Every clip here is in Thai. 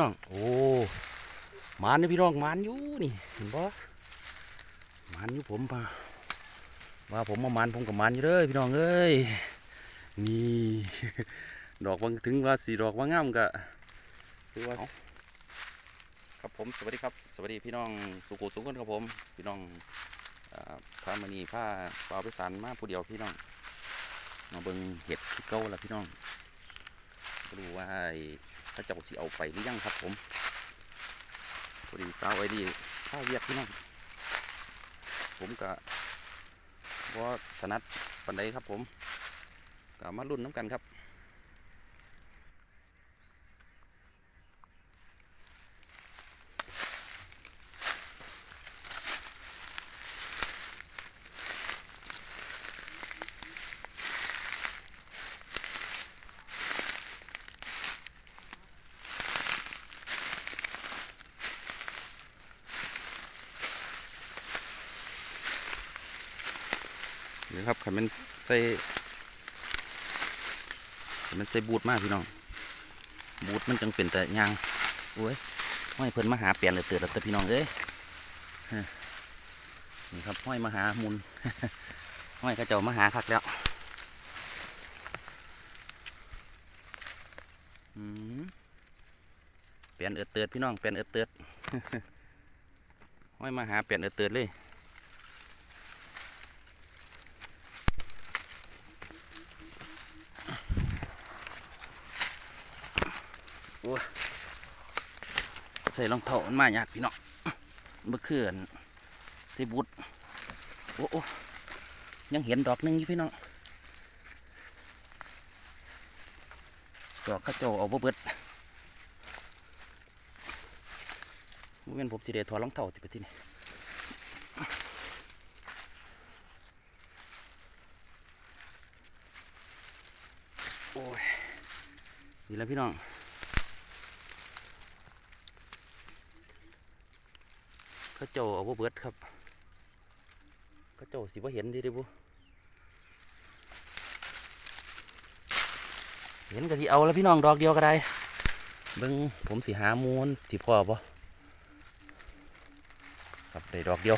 น้องโอ้หมานนี่พี่น้องหมานอยู่นี่เห็นบ่หมานอยู่ผมปะว่าผมมาหมานผมกับหมานอยู่เลยพี่น้องเอ้ยนี่ดอกบางถึงว่าสีดอกว่างามกะคือว่าครับผมสวัสดีครับ สวัสดีพี่น้องสุกุสุขคนครับผมพี่น้องอ่าพามณีผ้าปลาไปสันมาผู้เดียวพี่น้องมาเบิ่งเห็ดที่เก้าละพี่น้องไม่รู้ว่าไอ้ พระเจ้าสิเอาไปหรือยังครับผมพอดีสาวไอ้ดีข้าเรียกพี่น้องผมกะว่าถนัดปันไดครับผมกะมารุ่นน้ำกันครับ นี่ครับขันมันใส่ขันมันใส่บูดมากพี่น้อง บูดมันจังเป็นแต่ยางโอ้ยห้อยเพิ่นมาหาเปลี่ยนเลยเตือนแต่พี่น้องเอ้ยฮะนี่ครับห้อยมาหามุนห้อยกระเจ้ามาหาคักแล้วเปลี่ยนเอือดเตือดพี่น้องเปลี่ยนเอือดเตือดห้อยมาหาเปลี่ยนเอือดเตือดเลย ใส่รองเท้ามันมายากพี่น้องเมื่อคืนใส่บุตรโอ้โอ้ยังเห็นดอกหนึงอยู่พี่น้องดอกข้าเจ้าเอาบ่เบิดบ่แม่นผมสิได้ถอดรองเท้าติไปที่นี่โอ้ยนี่แหล้วพี่น้อง เขาเจ้าเอาบ่เบิดครับเขาเจ้าสิบ่เห็นดีเดิบุเห็นก็สิเอาแล้วพี่น้องดอกเดียวก็ได้เบิ่งผมสิหามูลสิพ่อบ่ครับได้ดอกเดียว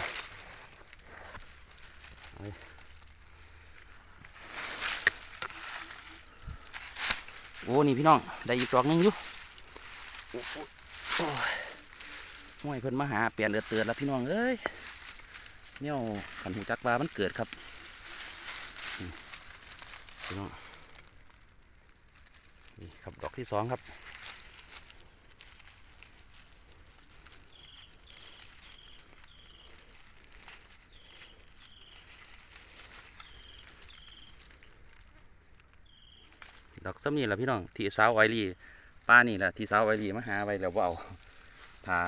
โอ้นี่พี่น้องได้อีกดอกนึงอยู่โอ้โหโอ้ยห้วยเพิ่นมาหาเปลี่ยนเอือดเตือนแล้วพี่น้องเอ้ยเนี่ยขันหูจักว่ามันเกิดครับพี่น้องนี่ครับดอกที่สองครับดอกซ้ำนี่แหละพี่น้องที่สาวไอรีป้านี่แหละที่สาวไอรีมาหาไว้แล้วว่าเอาทา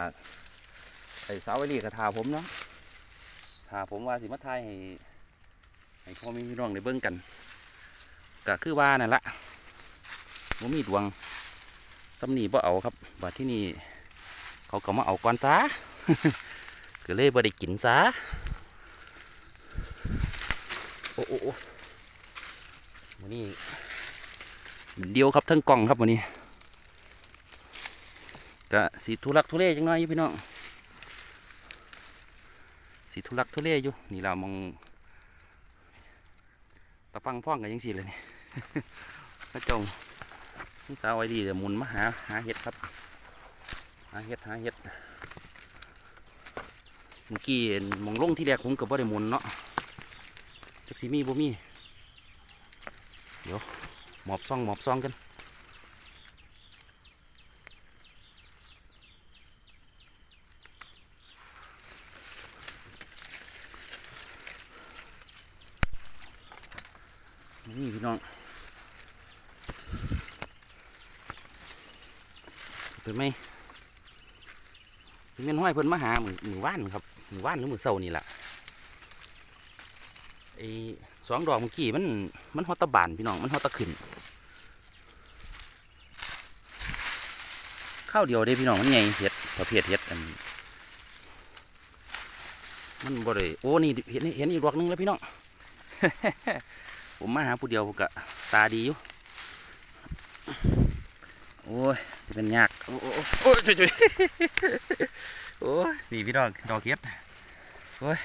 ไอ้สาวไว้รีกับทาผมเนาะทาผมว่าสิมาทายให้ให้พ่อแม่พี่น้องได้เบิ่งกันก็คือว่านั่นละผมมีดวงสำนีบ่เอาครับบัดที่นี่เขาก็มาเอาก่อนซะก็เลยบ่ได้กินซะโอ้โอ้โอ้วันนี้เดียวครับทั้งกล่องครับวันนี้ก็สีทุลักทุเลจังน้อยพี่น้อง สีทุลักทุเลอยู่ นี่เรามองตะฟังพ่องกันยังสีเลยนี่พระจงทั้สาวไอ้ดีเดี๋ยวหมุนมาหาหาเห็ดครับหาเห็ดหาเห็ดเมื่อกี้มองลงที่แรกผมกับว่าได้หมุนเนาะจักสีมีบ่มีเดี๋ยวหมอบซ่องหมอบซ่องกัน น้องเป็นไหมเป็นเงินห้อยเพิ่นมาหาหมือมือว่านครับหมือว่านหรือหมือเสานี่แหละไอ้สองดอกเมื่อกี้มันมันฮอตตะบานพี่น้องมันฮอตตะขึ้นข้าวเดียวเด้พี่น้องมันไงเห็ดประเภทเห็ดอันมันบ่ได้โอ้นี่เห็นเห็นอีกดอกหนึงแล้วพี่น้อง ผมมาหาผู้เดียวผมกะตาดีอยู่ โอ้ยจะเป็นยาก โอ้โอ้โอ้ยจุยโอ้ยนี่พี่น้องดอกเก็บโอ้ย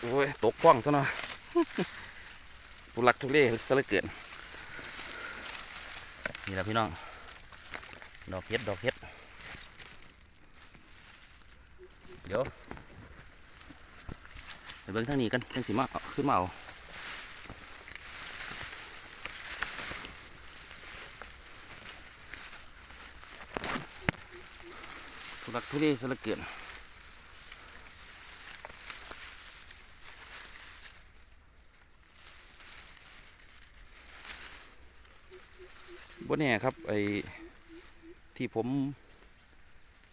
โอ้ยตกคว่างซะหน่อยทุลักทุเลซะเหลือเกินนี่แหละพี่น้อง ดอกเห็ด ดอกเห็ด เดี๋ยว เบิ่งทางนี้กันจังสิมาขึ้นมาเอาทุลักทุเลซะเหลือเกินบ่แน่ครับไอ้ที่ผม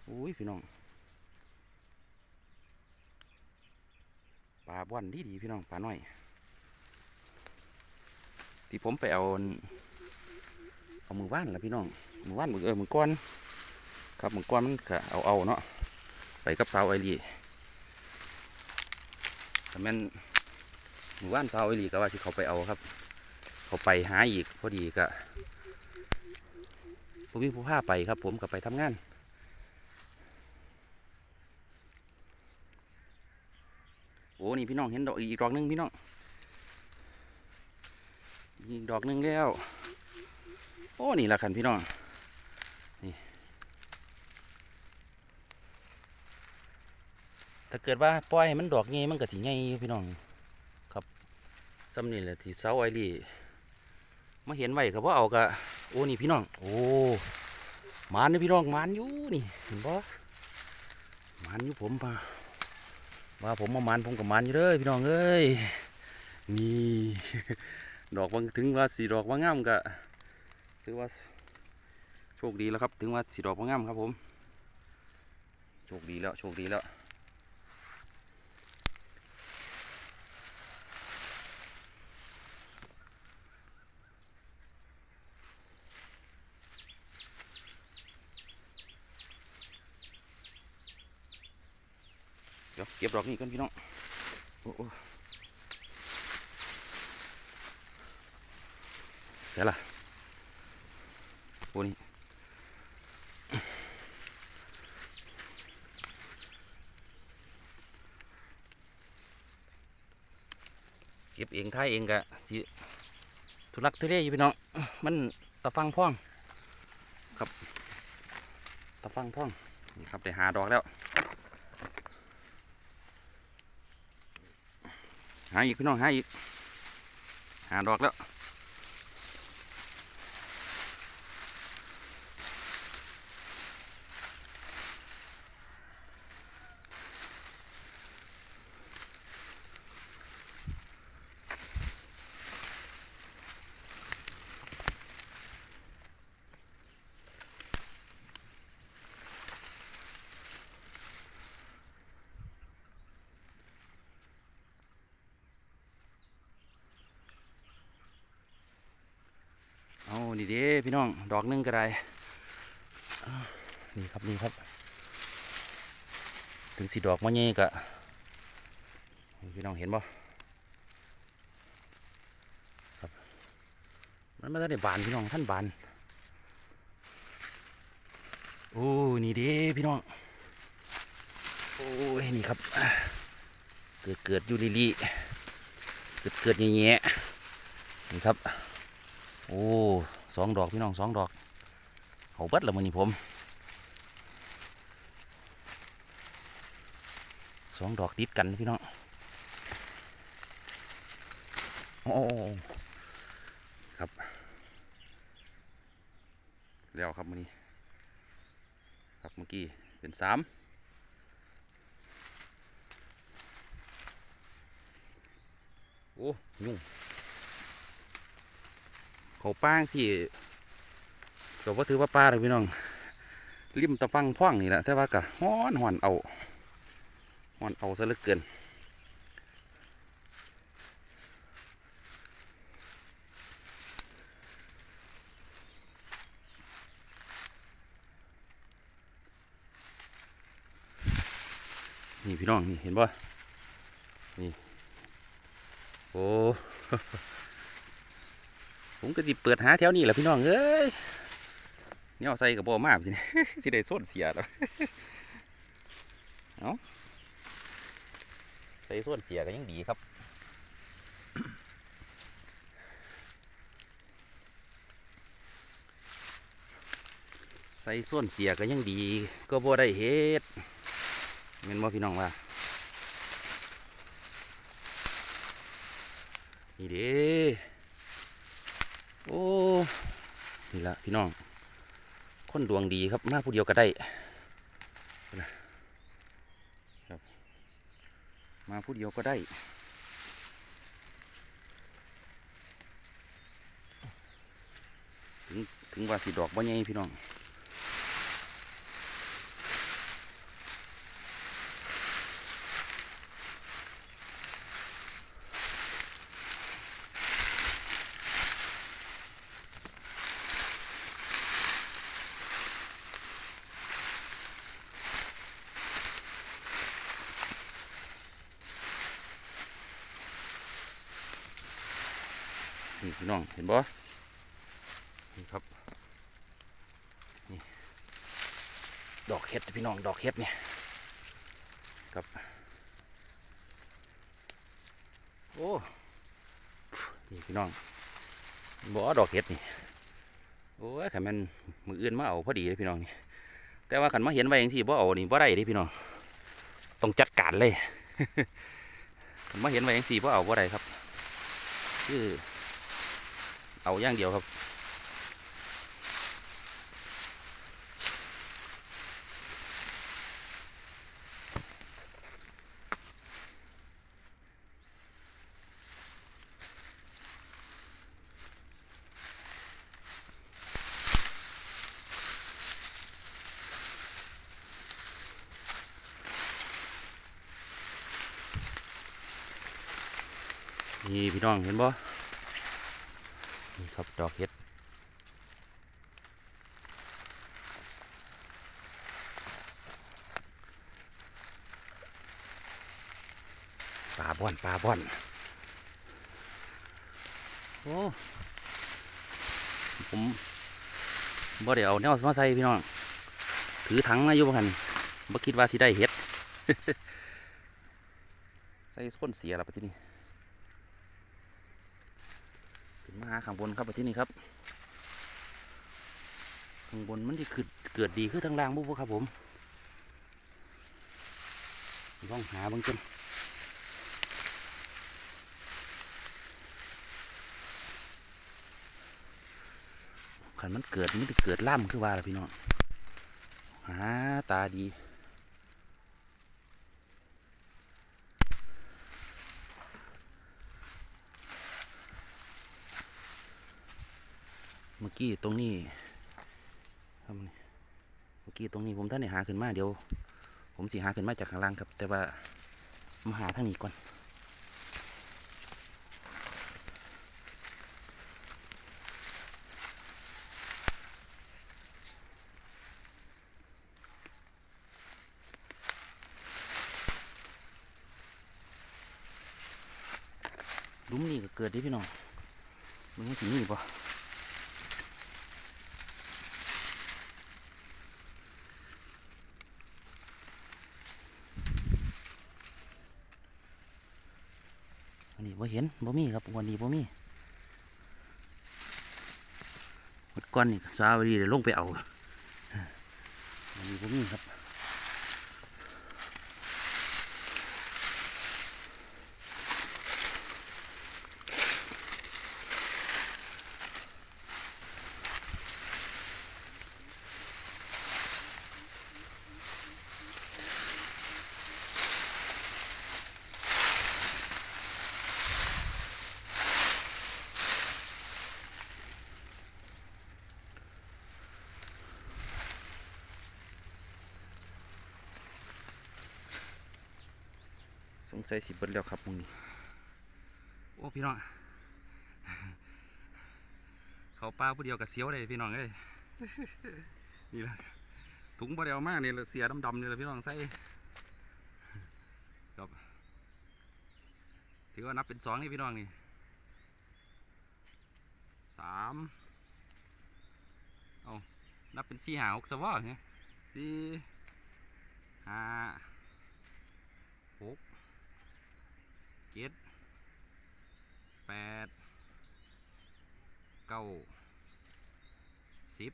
อุ้ยพี่น้อง ปลาบ้อนดีดีๆพี่น้องปลาหน้อย ที่ผมไปเอาเอามือว่านละพี่น้องมือว่านมือเออมือก้อน ครับมือก้อนมันก็เอาเอาเนาะไปกับสาวไอรีแต่แม่นมือว่านสาวไอรีก็ว่าที่เขาไปเอาครับ เขาไปหาอีกพอดีก็ผมมีผู้พาไปครับ ผมก็ไปทำงาน โอ้นี่พี่น้องเห็นดอกอีกดอกหนึงพี่น้องอีกดอกหนึงแล้ว โอ้นี่ละคันพี่น้องนี่ถ้าเกิดว่าปล่อยมันดอกเงี้ยมันก็ถี่ไงพี่น้องครับซ้ำนี่แหละที่เสาไอรีมาเห็นไว้ก็บ่เอากะโอ้นี่พี่น้อง โอ้หมานนี่พี่น้องหมานอยู่นี่เห็นบ่หมานอยู่ผมมา ว่าผมมามันผมกับมันอยู่เลยพี่น้องเอ้ยนี่ดอกบางถึงว่าสีดอกว่างามกะถือว่าโชคดีแล้วครับ ถึงว่าสีดอกว่างามครับผม โชคดีแล้วโชคดีแล้ว เก็บดอกนี้กันพี่น้องโอ้โอ้เดี๋ยวล่ะโอ้นี่เก็บเองท้ายเองกะสิทุลักทุเลอยู่พี่น้อง มันตะฟังพ่อง ครับ ตะฟังพ่อง นี่ครับได้หาดอกแล้ว หาอีกพี่น้องหาอีกหาดอกแล้ว เอานี่เด้พี่น้อง ดอกหนึงก็ได้นี่ครับนี่ครับ ถึงสีดอกมาเงี้กะพี่น้องเห็นบ่ครับมันไม่ได้บานพี่น้องท่านบานโอ้นี่เด้พี่น้องโอ้ยนี่ครับ เกิดเกิดอยู่ลิลิเกิดเกิดแง่ๆนี่ครับ โอ้ สองดอกพี่น้องสองดอกเขาเบิดล้วมือนี้ผมสองดอกติดกันพี่น้องโอ้ครับแล้วครับมือนี้ครับเมื่อกี้เป็นสามโอ้ยุ่ง เขาป้างสิก็ว่าถือว่าป้าเลยพี่น้องริมตะฟังพ่องนี่แหละแต่ว่ากะฮ้อนหอนเอาหอนเอาซะเหลือเกินนี่พี่น้องนี่เห็นป่ะนี่โอ้ ผมก็สิเปิดหาแถวนี้แหละพี่น้องเอ้ยเนี่ยใส่กับบ่มากสิสิได้ส้นเสียแล้วเอาใส่ส้นเสียก็ยังดีครับใส่ส้นเสียก็ยังดี ก็บ่ได้เฮ็ดแม่นบ่พี่น้องว่านี่เด้โอ้ นี่ละพี่น้อง คนดวงดีครับมาผู้เดียวก็ได้ครับ มาผู้เดียวก็ได้ถึงถึงว่าสีดอกบ่ใหญ่พี่น้อง พี่น้องเห็นบ่นี่ครับนี่ดอกเห็ดพี่น้องดอกเห็ดเนี่ยครับโอ้นี่พี่น้องบ่ดอกเห็ดนี่โอ้ยขันมันมืออื่นมาเอาพอดีเลยพี่น้องนี่แต่ว่าขันมาเห็นไว้ยังสิบ่เอานี่บ่ได้ดิพี่น้องต้องจัดการเลยขันมาเห็นไว้ยังสิบ่เอาบ่ได้ครับคือ เอาอย่างเดียวครับ นี่พี่น้องเห็นบ่นี่ ครับ ดอกเห็ดปลาบ่อนปลาบ่อน โอ้ ผมบ่ได้เอาแนวมาใส่พี่น้อง ถือถังมาอยู่บ่หันบ่คิดว่าสิได้เห็ด ใส่ส้นเสียแล้วปะที่นี่ ขึ้น มาหาข้างบนครับที่นี่ครับข้างบนมันที่คือเกิดดีขึ้นทางล่างบุบครับผมลองหาบางจนขันมันเกิดมันจะเกิดล่ำคือว่าล่ะพี่น้องหาตาดี เมื่อ กี้ตรงนี้ครับนี่เมื่อกี้ตรงนี้ผมท่านได้หาขึ้นมาเดี๋ยว ผมสิหาขึ้นมาจากข้างล่างครับ แต่ว่ามาหาทางนี้ก่อนลุมนี่ก็เกิดได้พี่น้องมันไม่ถึงนี่ปะ นี้บ่เห็นบ่มีครับวันนี้บ่มีวันก่อนนี่สาวดีเดี๋ยวลงไปเอาวันนี้บ่มีครับ สงสัยสิเบิดแล้วครับมึงนี่โอ้พี่น้อง เขาปลาผู้เดียวกับเสียวเลยพี่น้องเอ้ยนี่ละถุงบ่ได้เอามากนี่ละเสียดำๆนี่ละพี่น้องใส่ครับถือว่านับเป็นสองนี่พี่น้องนี่สามเอานับเป็นสี่หาหกสวะเนี่ยสี่ห้าหก จ็ดแปดเก้าสิบ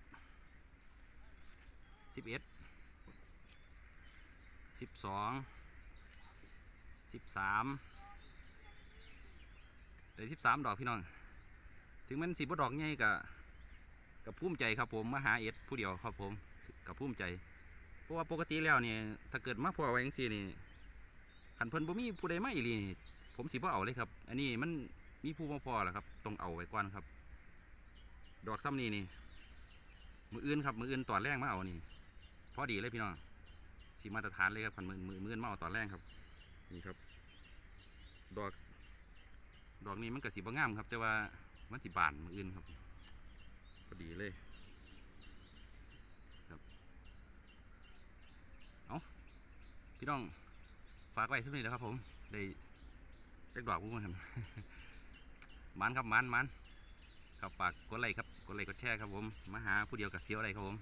สิบเอ็ดสิบสองสิบสามได้สิบสามดอกพี่น้อง ถึงมันสิบดอกใหญ่กับกับภูมิใจครับผมมาหาเอ็ดผู้เดียวครับผมกับภูมิใจ เพราะว่าปกติแล้วเนี่ยถ้าเกิดมาพอไว้ยังซี่นี่ขันเพิ่นบ่มีผู้ใดมาอีหลี ผมสิบ่เอาเลยครับ อันนี้มันมีผู้มาพอแหละครับต้องเอาไว้ก่อนครับ ดอกซ้ำนี่นี่มืออื่นครับ มืออื่นตอนแรกมาเอานี่พอดีเลยพี่น้องสีมาตรฐานเลยครับขันมือมือมือนมาเอาตอนแรกครับ นี่ครับ ดอก ดอกนี้มันก็สีบ่งามครับ แต่ว่ามันสิบานมืออื่นครับพอดีเลยครับเอาพี่น้องฝากไว้สักนิดแล้วครับผมได้ จักดอกกุ้งครับมันครับมันมันครับฝากกดไลค์ครับกดไลค์กดแชร์ครับผมมาหาผู้เดียวกับเซียวอะไรครับผม